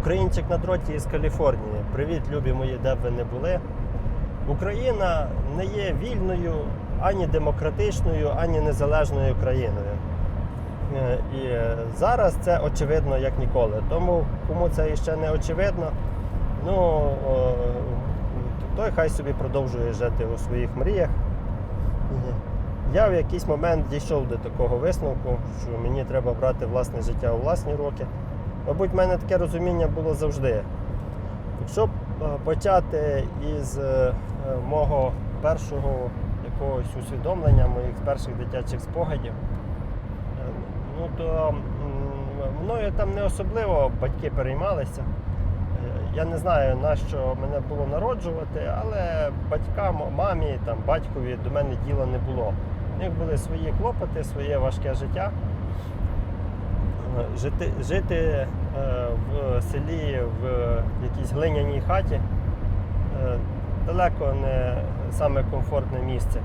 Українчик на дроті із Каліфорнії. Привіт, любі мої, де б ви не були. Україна не є вільною ані демократичною, ані незалежною країною. Е, І зараз це очевидно як ніколи. Тому кому це іще не очевидно, ну той хай собі продовжує жити у своїх мріях. Я в якийсь момент дійшов до такого висновку, що мені треба брати власне життя у власні руки. Мабуть, в мене таке розуміння було завжди. Якщо е, почати із е, е, мого першого якогось усвідомлення, моїх перших дитячих спогадів, ну то мною там не особливо батьки переймалися. Я не знаю, на що мене було народжувати, але батькам, мамі, там, батькові до мене діла не було. У них були свої клопоти, своє важке життя. Жити, жити е, в селі в якійсь глиняній хаті е, далеко не саме комфортне місце.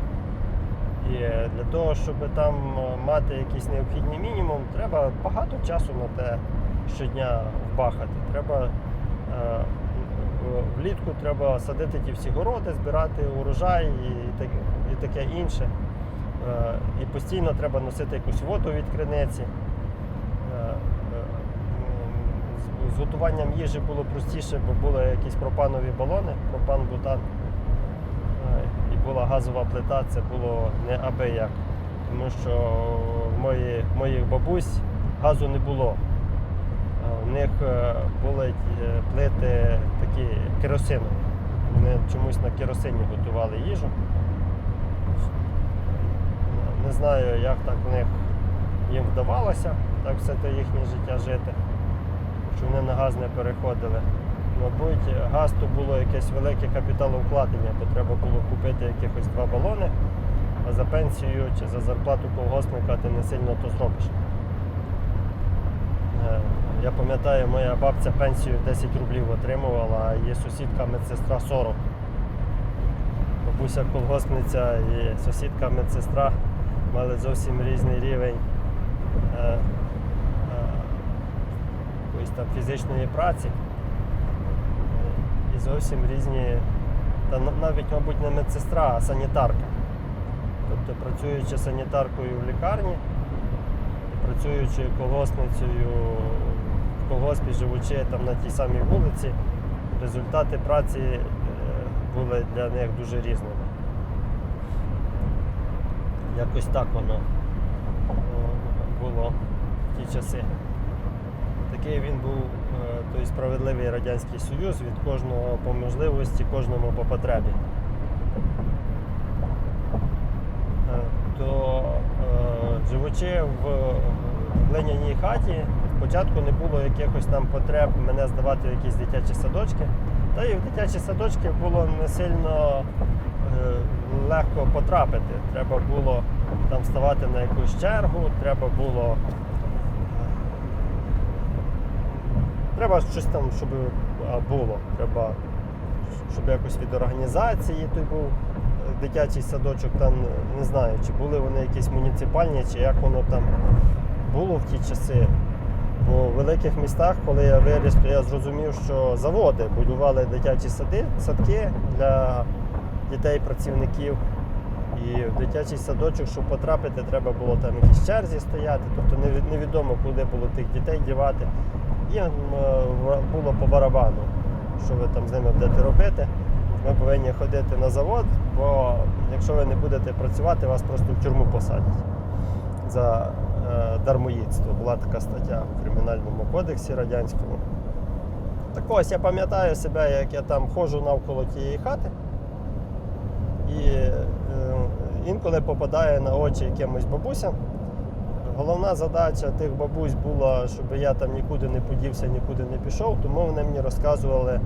І для того, щоб там мати якийсь необхідний мінімум, треба багато часу на те щодня вбахати. Треба е, влітку треба садити ті всі городи, збирати урожай і, таке інше. І постійно треба носити якусь воду від криниці. Е, е, м, з- готуванням їжі було простіше, бо були якісь пропанові балони, пропан-бутан. Е, І була газова плита, це було не аби як. Тому що в мої, моїх бабусь газу не було. Е, У них е, були е, плити такі керосинові. Вони чомусь на керосині готували їжу. Не знаю, як так в них їм вдавалося так все те їхнє життя жити, вони на газ не переходили. Мабуть, газ то було якесь велике капіталовкладення, бо треба було купити якихось два балони, а за пенсію чи за зарплату колгоспника ти не сильно то зробиш. Е, Я пам'ятаю, моя бабця пенсію 10 рублів отримувала, а її сусідка медсестра 40. Бабуся колгоспниця і сусідка медсестра мали зовсім різний рівень там фізичної праці. І зовсім різні, та навіть, мабуть, не медсестра, а санітарка. Тобто працюючи санітаркою в лікарні, працюючи колгоспницею в колгоспі, живучи там на тій самій вулиці, результати праці е, були для них дуже різними. Якось так воно е, було в ті часи. Такий він був е, той справедливий Радянський Союз від кожного по можливості, кожному по потребі. Е, То е, живучи в глиняній хаті, спочатку не було якихось там потреб мене здавати в якісь дитячі садочки. Та і в дитячі садочки було не сильно легко потрапити. Треба було там ставати на якусь чергу, треба було. е, Треба щось там, щоб було. Треба, щоб якось від організації той був е, дитячий садочок, там не знаю, чи були вони якісь муніципальні, чи як воно там було в ті часи. Бо в великих містах, коли я виріс, то я зрозумів, що заводи будували дитячі сади, садки для дітей-працівників. І в дитячий садочок, щоб потрапити, треба було там якісь черзі стояти, тобто невідомо, куди було тих дітей дівати. Їм е, було по барабану, що ви там з ними будете робити. Ми повинні ходити на завод, бо якщо ви не будете працювати, вас просто в тюрму посадять за е, дармоїдство. Була така стаття в Кримінальному кодексі радянському. Так ось я пам'ятаю себе, як я там ходжу навколо тієї хати. І е, інколи попадає на очі якимось бабусям. Головна задача тих бабусь була, щоб я там нікуди не подівся, нікуди не пішов, тому вони мені розказували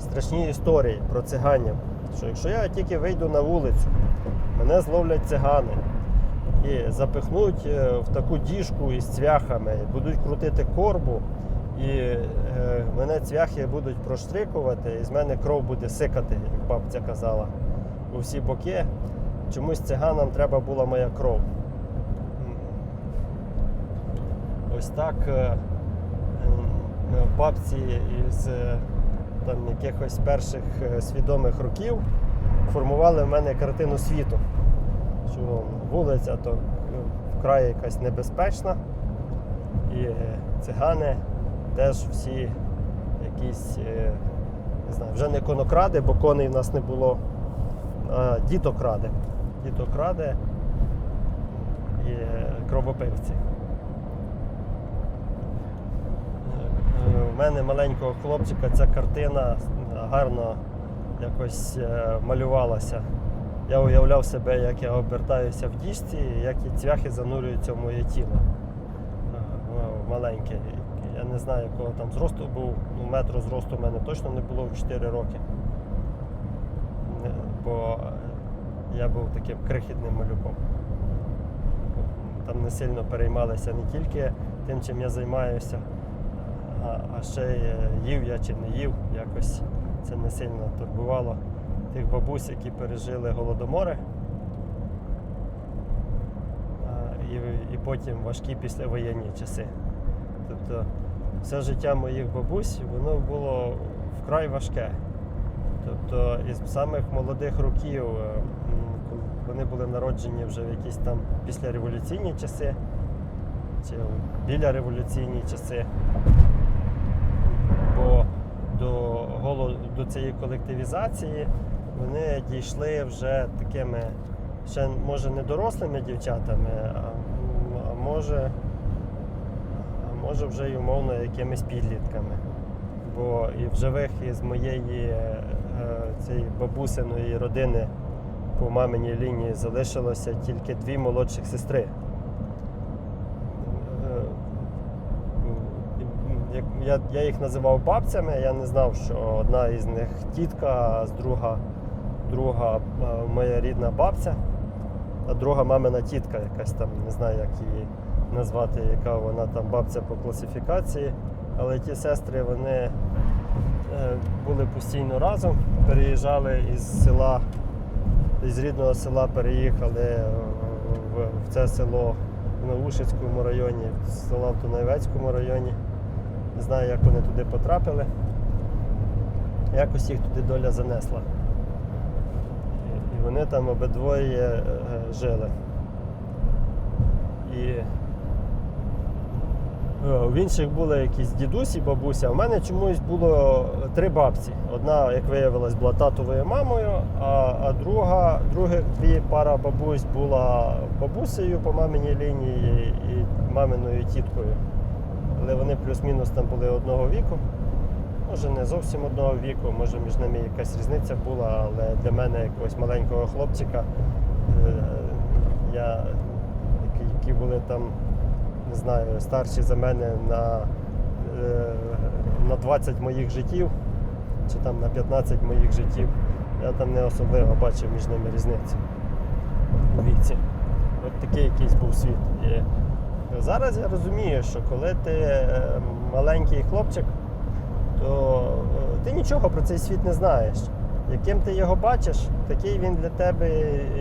страшні історії про циганів. Що якщо я тільки вийду на вулицю, мене зловлять цигани і запихнуть е, в таку діжку із цвяхами, будуть крутити корбу, і е, мене цвяхи будуть проштрикувати, і з мене кров буде сикати, як бабця казала, у всі боки. Чомусь циганам треба була моя кров. Ось так е, е, бабці із е, там, якихось перших е, свідомих років формували в мене картину світу. Що вулиця то е, вкрай якась небезпечна, і е, цигани теж всі якісь, е, не знаю, вже не конокради, бо коней в нас не було, а дітокради. Дітокради і е, кровопивці. Е, У мене маленького хлопчика ця картина гарно якось е, малювалася. Я уявляв себе, як я обертаюся в діжці, як і цвяхи занурюються в моє тіло. Е, ну, Маленьке. Я не знаю, якого там зросту був. Ну, метру зросту в мене точно не було в 4 роки. Бо е, я був таким крихітним малюком. Там не сильно переймалися не тільки тим, чим я займаюся, а, ще е, їв я чи не їв. Якось це не сильно турбувало тих бабусь, які пережили голодомори. І, і потім важкі післявоєнні часи. Тобто все життя моїх бабусь воно було вкрай важке. Тобто із самих молодих років е, вони були народжені вже в якісь там післяреволюційні часи чи біля революційні часи. До, голо- до цієї колективізації вони дійшли вже такими, ще може не дорослими дівчатами, а, а може, а може вже й умовно якимись підлітками. Бо і в живих із моєї е, цієї бабусиної родини по маминій лінії залишилося тільки дві молодших сестри. Е, як- Я, я їх називав бабцями, я не знав, що одна із них тітка, а друга, друга е, моя рідна бабця, а друга мамина тітка, якась там, не знаю, як її назвати, яка вона там бабця по класифікації. Але ті сестри вони е, були постійно разом, переїжджали із села, із рідного села переїхали е, в, це село в Наушицькому районі, в села в Тунайвецькому районі. Знаю, як вони туди потрапили. Якось їх туди доля занесла. І, вони там обидвоє е, жили. І Е, В інших були якісь дідусі, бабуся. У мене чомусь було три бабці. Одна, як виявилось, була татовою мамою, а, а друга, других дві пара бабусь була бабусею по маминій лінії і маминою тіткою. Але вони плюс-мінус там були одного віку. Може, не зовсім одного віку, може між ними якась різниця була, але для мене якогось маленького хлопчика, е, я, які, були там не знаю, старші за мене на, е, на 20 моїх життів, чи там на 15 моїх життів. Я там не особливо бачив між ними різницю у віці. От такий якийсь був світ. Зараз я розумію, що коли ти е, маленький хлопчик, то е, ти нічого про цей світ не знаєш. Яким ти його бачиш, такий він для тебе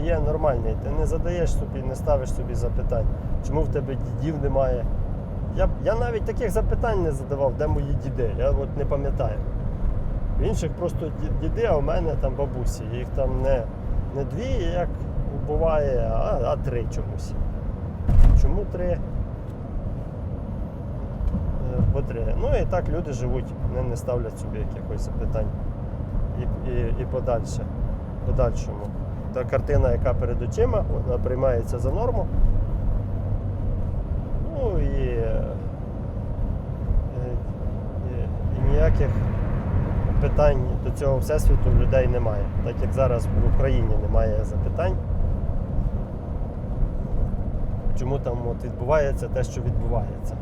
є нормальний. Ти не задаєш собі, не ставиш собі запитань, чому в тебе дідів немає. Я, я навіть таких запитань не задавав, де мої діди. Я от не пам'ятаю. В інших просто ді- діди, а у мене там бабусі. Їх там не, не дві, як буває, а, а три чомусь. Чому три? Е, По три. Ну і так люди живуть, вони не ставлять собі якихось запитань і, і, і подальше, подальшому. Та картина, яка перед очима, вона приймається за норму. Ну і, е, і, і ніяких питань до цього всесвіту в людей немає. Так як зараз в Україні немає запитань. Чому там от відбувається те, що відбувається.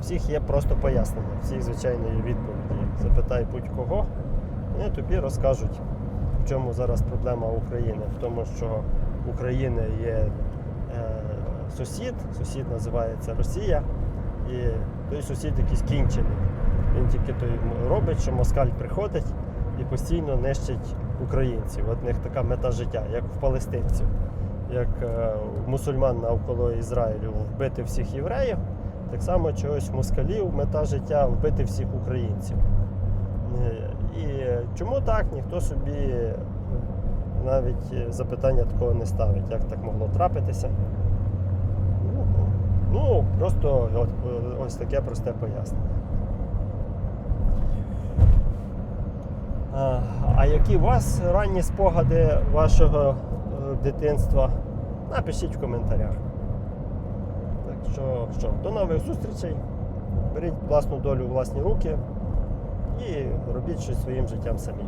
Всіх є просто пояснення, всіх, звичайно, є відповіді. Запитай будь-кого, вони тобі розкажуть, в чому зараз проблема України. В тому, що в України є е, сусід, сусід називається Росія, і той сусід якийсь кінчений. Він тільки той робить, що москаль приходить і постійно нищить українців. От в них така мета життя, як в палестинців, як е, мусульман навколо Ізраїлю вбити всіх євреїв, Так само чогось москалів мета життя вбити всіх українців. Е, І чому так, ніхто собі навіть е, запитання такого не ставить, як так могло трапитися. Ну, Ну, просто е, ось таке просте пояснення. А, які у вас ранні спогади вашого дитинства? Напишіть в коментарях. Що, що, до нових зустрічей. Беріть власну долю у власні руки і робіть щось своїм життям самі.